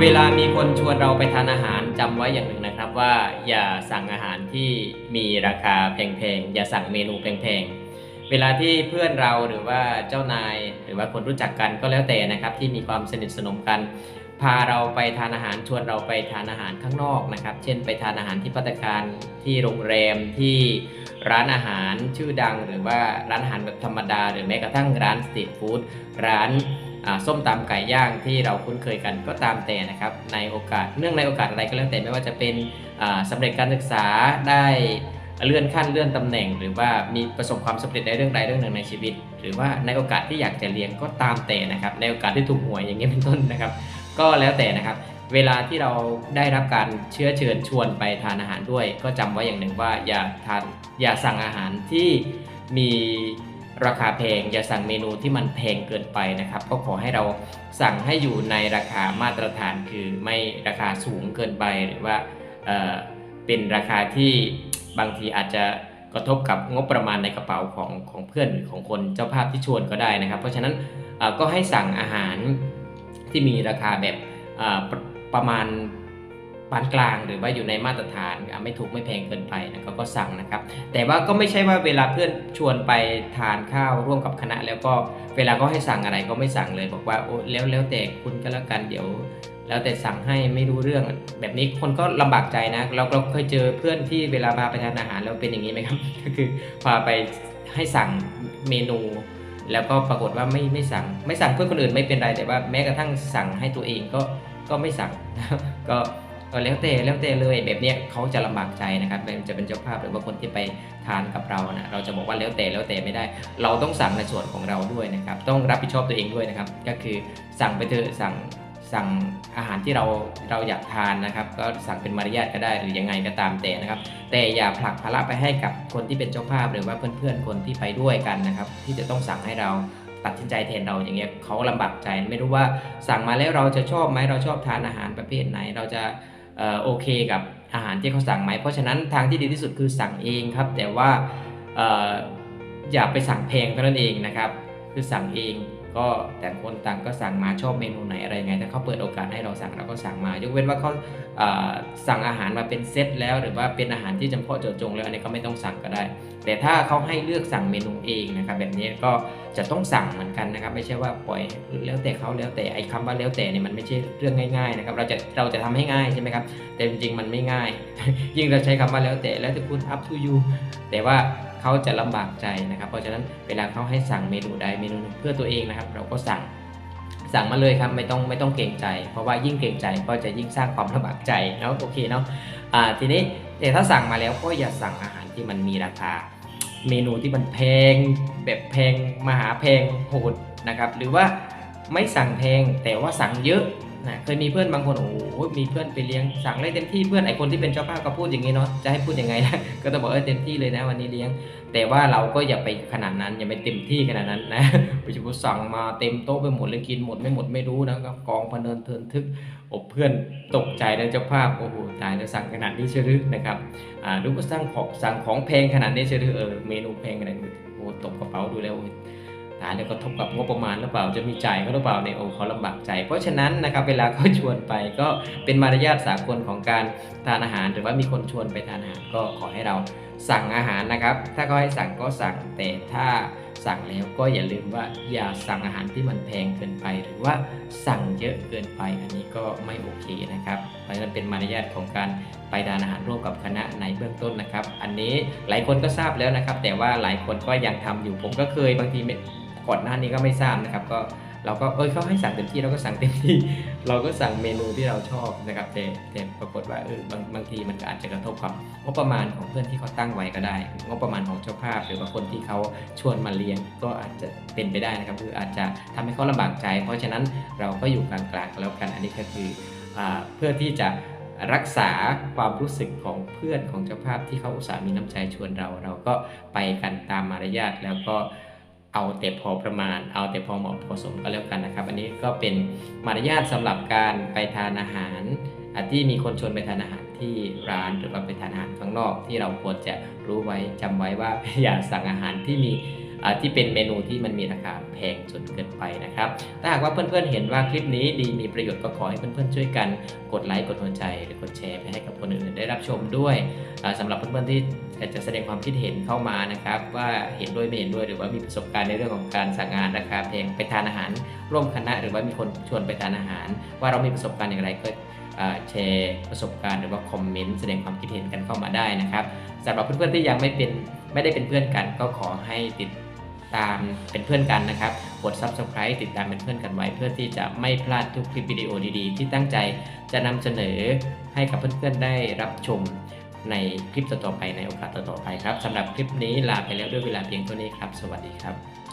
เวลามีคนชวนเราไปทานอาหารจำไว้อย่างหนึ่งนะครับว่าอย่าสั่งอาหารที่มีราคาแพงๆอย่าสั่งเมนูแพงๆเวลาที่เพื่อนเราหรือว่าเจ้านาย หรือว่าคนรู้จักกันก็แล้วแต่นะครับ ที่มีความสนิทสนมกัน พาเราไปทานอาหารชวนเราไปทานอาหารข้างนอกนะครับ เช่นไปทานอาหารที่ภัตตาคารที่โรงแรมที่ร้านอาหารชื่อดัง หรือว่าร้านอาหารแบบธรรมดา หรือแม้กระทั่งร้านสตรีทฟู้ดร้าน ส้มตำไก่ย่างที่เราคุ้นเคยกันก็ตามแต่นะครับในโอกาสเนื่องในโอกาสอะไรก็แล้วแต่ไม่ว่าจะเป็นอ่าสำเร็จการศึกษาได้เลื่อนขั้นเลื่อนตำแหน่ง หรือว่ามีประสบความสำเร็จในเรื่องใดเรื่องหนึ่งในชีวิต หรือว่าในโอกาสที่อยากจะเรียนก็ตามแต่นะครับ ในโอกาสที่ถูกหวยอย่างนี้เป็นต้นนะครับ ก็แล้วแต่นะครับ เวลาที่เราได้รับการเชื้อเชิญชวนไปทานอาหารด้วย ก็จำไว้อย่างหนึ่งว่าอย่าทานอย่าสั่งอาหารที่มี ราคาแพงอย่าสั่งเมนูที่มันแพงเกินไปนะครับ ก็ขอให้เราสั่งให้อยู่ในราคามาตรฐานคือไม่ราคาสูงเกินไปหรือว่าเเป็นราคาที่บางทีอาจจะกระทบกับงบประมาณในกระเป๋าของของเพื่อนหรือของคนเจ้าภาพที่ชวนก็ได้นะครับ เพราะฉะนั้นก็ให้สั่งอาหารที่มีราคาแบบประประมาณ ปานกลางหรือว่าอยู่ในมาตรฐานไม่ถูกไม่แพงเกินไปนะครับก็สั่งนะครับ แต่ว่าก็ไม่ใช่ว่าเวลาเพื่อนชวนไปทานข้าวร่วมกับคณะ แล้วก็เวลาก็ให้สั่งอะไรก็ไม่สั่งเลยบอกว่าโอ้แล้วแล้วแต่คุณก็แล้วกันเดี๋ยว แล้วแต่สั่งให้ไม่รู้เรื่องแบบนี้คนก็ลำบากใจนะ เราเราเคยเจอเพื่อนที่เวลาพาไปทานอาหารแล้วเป็นอย่างนี้ไหมครับ ก็คือพาไปให้สั่งเมนูแล้วก็ปรากฏว่าไม่ไม่สั่งไม่สั่งเพื่อนคนอื่นไม่เป็นไรแต่ว่าแม้กระทั่งสั่งให้ตัวเองก็ก็ไม่สั่งก็ ก็แล้วแต่แล้วแต่เลยแบบเนี้ยเขาจะลำบากใจนะครับเป็นจะเป็นเจ้าภาพหรือว่าคนที่ไปทานกับเรานะเราจะบอกว่าแล้วแต่แล้วแต่ไม่ได้ เราต้องสั่งในส่วนของเราด้วยนะครับ ต้องรับผิดชอบตัวเองด้วยนะครับ ก็คือสั่งไปเถอะสั่งสั่งอาหารที่เราเราอยากทานนะครับ ก็สั่งเป็นมารยาทก็ได้หรือยังไงก็ตามแต่นะครับ แต่อย่าผลักภาระไปให้กับคนที่เป็นเจ้าภาพหรือว่าเพื่อนๆคนที่ไปด้วยกันนะครับ ที่จะต้องสั่งให้เราตัดสินใจแทนเราอย่างเงี้ยเขาลำบากใจไม่รู้ว่าสั่งมาแล้วเราจะชอบไหมเราชอบทานอาหารประเภทไหนเราจะ โอเคกับอาหารที่เขาสั่งไหม เพราะฉะนั้นทางที่ดีที่สุดคือสั่งเองครับ แต่ว่าอออย่าไปสั่งแพงเท่านั้นเองนะครับ คือสั่งเอง ก็แต่คนต่างก็สั่งมาชอบเมนูไหนอะไรยังไงแต่เขาเปิดโอกาสให้เราสั่งเราก็สั่งมา ยกเว้นว่าเขาสั่งอาหารมาเป็นเซตแล้ว หรือว่าเป็นอาหารที่จำเพาะเจาะจงแล้วอันนี้ก็ไม่ต้องสั่งก็ได้ แต่ถ้าเขาให้เลือกสั่งเมนูเองนะครับแบบนี้ก็จะต้องสั่งเหมือนกันนะครับ ไม่ใช่ว่าปล่อยแล้วแต่เขาแล้วแต่ไอ้คำว่าแล้วแต่เนี่ยมันไม่ใช่เรื่องง่ายๆนะครับเราจะเราจะทำให้ง่ายใช่ไหมครับแต่จริงๆมันไม่ง่าย ยิ่งเราใช้คำว่าแล้วแต่แล้วแต่คุณ up to you แต่ว่า เขาจะลำบากใจนะครับ เพราะฉะนั้นเวลาเขาให้สั่งเมนูใดเมนูหนึ่งเพื่อตัวเองนะครับ เราก็สั่งสั่งมาเลยครับไม่ต้องไม่ต้องเกรงใจ เพราะว่ายิ่งเกรงใจก็จะยิ่งสร้างความลำบากใจเนาะโอเคเนาะอ่าทีนี้แต่ถ้าสั่งมาแล้วก็อย่าสั่งอาหารที่มันมีราคา เมนูที่มันแพง แบบแพงมหาแพงโหดนะครับ หรือว่าไม่สั่งแพงแต่ว่าสั่งเยอะ นะเคยมีเพื่อนบางคนโอ้โหมีเพื่อนไปเลี้ยงสั่งเลยเต็มที่เพื่อนไอคนที่เป็นเจ้าภาพก็พูดอย่างนี้เนาะจะให้พูดยังไงนะก็ต้องบอกเออเต็มที่เลยนะวันนี้เลี้ยง แต่ว่าเราก็อย่าไปขนาดนั้นอย่าไปเต็มที่ขนาดนั้นนะไปจะสั่งมาเต็มโต๊ะไปหมดเลยกินหมดไม่หมดไม่รู้นะก็กองพะเนินเทินทึกอบเพื่อนตกใจแล้วเจ้าภาพโอ้โหตายแล้วสั่งขนาดนี้เชื่อหรือนะครับอ่ารือว่าสั่งของสั่งของแพงขนาดนี้เชื่อหรือเออเมนูแพงขนาดนี้โอ้ตกกระเป๋าดูแล้วายแล้วก็ทบกับงบประมาณหรือเปล่าจะมีจ่ายเขาหรือเปล่าเนี่ยโอ้เขาลำบากใจ เพราะฉะนั้นนะครับเวลาเขาชวนไปก็เป็นมารยาทสากลของการทานอาหาร หรือว่ามีคนชวนไปทานอาหารก็ขอให้เราสั่งอาหารนะครับ ถ้าเขาให้สั่งก็สั่งแต่ถ้าสั่งแล้วก็อย่าลืมว่าอย่าสั่งอาหารที่มันแพงเกินไป หรือว่าสั่งเยอะเกินไปอันนี้ก็ไม่โอเคนะครับเพราะฉะนั้นเป็นมารยาทของการไปทานอาหารร่วมกับคณะในเบื้องต้นนะครับ อันนี้หลายคนก็ทราบแล้วนะครับ แต่ว่าหลายคนก็ยังทำอยู่ผมก็เคยบางทีไม่ ก่อนหน้านี้ก็ไม่ทราบนะครับ ก็เราก็เอยเขาให้สั่งเต็มที่เราก็สั่งเต็มที่ เราก็สั่งเมนูที่เราชอบนะครับแต่แต่ปรากฏว่าเออบางบางทีมันก็อาจจะกระทบกับงบประมาณของเพื่อนที่เขาตั้งไว้ก็ได้งบประมาณของเจ้าภาพ หรือว่าคนที่เขาชวนมาเลี้ยงก็อาจจะเป็นไปได้นะครับ คืออาจจะทำให้เขาลำบากใจ เพราะฉะนั้นเราก็อยู่กลางๆแล้วกันอันนี้ก็คืออเพื่อที่จะรักษาความรู้สึกของเพื่อนของเจ้าภาพที่เขาอุตส่าห์มีน้ำใจชวนเรา เราก็ไปกันตามมารยาทแล้วก็ เอาแต่พอประมาณ เอาแต่พอเหมาะพอสมก็แล้วกันนะครับ อันนี้ก็เป็นมารยาทสำหรับการไปทานอาหารที่มีคนชวนไปทานอาหารที่ร้านหรือว่าไปทานอาหารข้างนอก ที่เราควรจะรู้ไว้จำไว้ว่าอย่าสั่งอาหารที่มี ที่เป็นเมนูที่มันมีราคาแพงจนเกินไปนะครับ ถ้าหากว่าเพื่อนๆเห็นว่าคลิปนี้ดีมีประโยชน์ก็ขอให้เพื่อนๆช่วยกันกดไลค์กดหัวใจหรือกดแชร์ไปให้กับคนอื่นๆได้รับชมด้วยอ่าสำหรับเพื่อนๆที่อยากจะแสดงความคิดเห็นเข้ามานะครับ ว่าเห็นด้วยไม่เห็นด้วยหรือว่ามีประสบการณ์ในเรื่องของการสั่งงานราคาแพงไปทานอาหาร ร่วมคณะ หรือว่ามีคนชวนไปทานอาหาร ว่าเรามีประสบการณ์อย่างไรก็แชร์ประสบการณ์หรือว่าคอมเมนต์แสดงความคิดเห็นกันเข้ามาได้นะครับสำหรับเพื่อนๆที่ยังไม่เป็นไม่ได้เป็นเพื่อนกันก็ขอให้ติด ตามเป็นเพื่อนกันนะครับ กด subscribe ติดตามเป็นเพื่อนกันไว้ เพื่อที่จะไม่พลาดทุกคลิปวิดีโอดีๆ ที่ตั้งใจจะนำเสนอให้กับเพื่อนๆได้รับชมในคลิปต่อๆไปในโอกาสต่อๆไปครับสำหรับคลิปนี้ลาไปแล้วด้วยเวลาเพียงเท่านี้ครับ สวัสดีครับ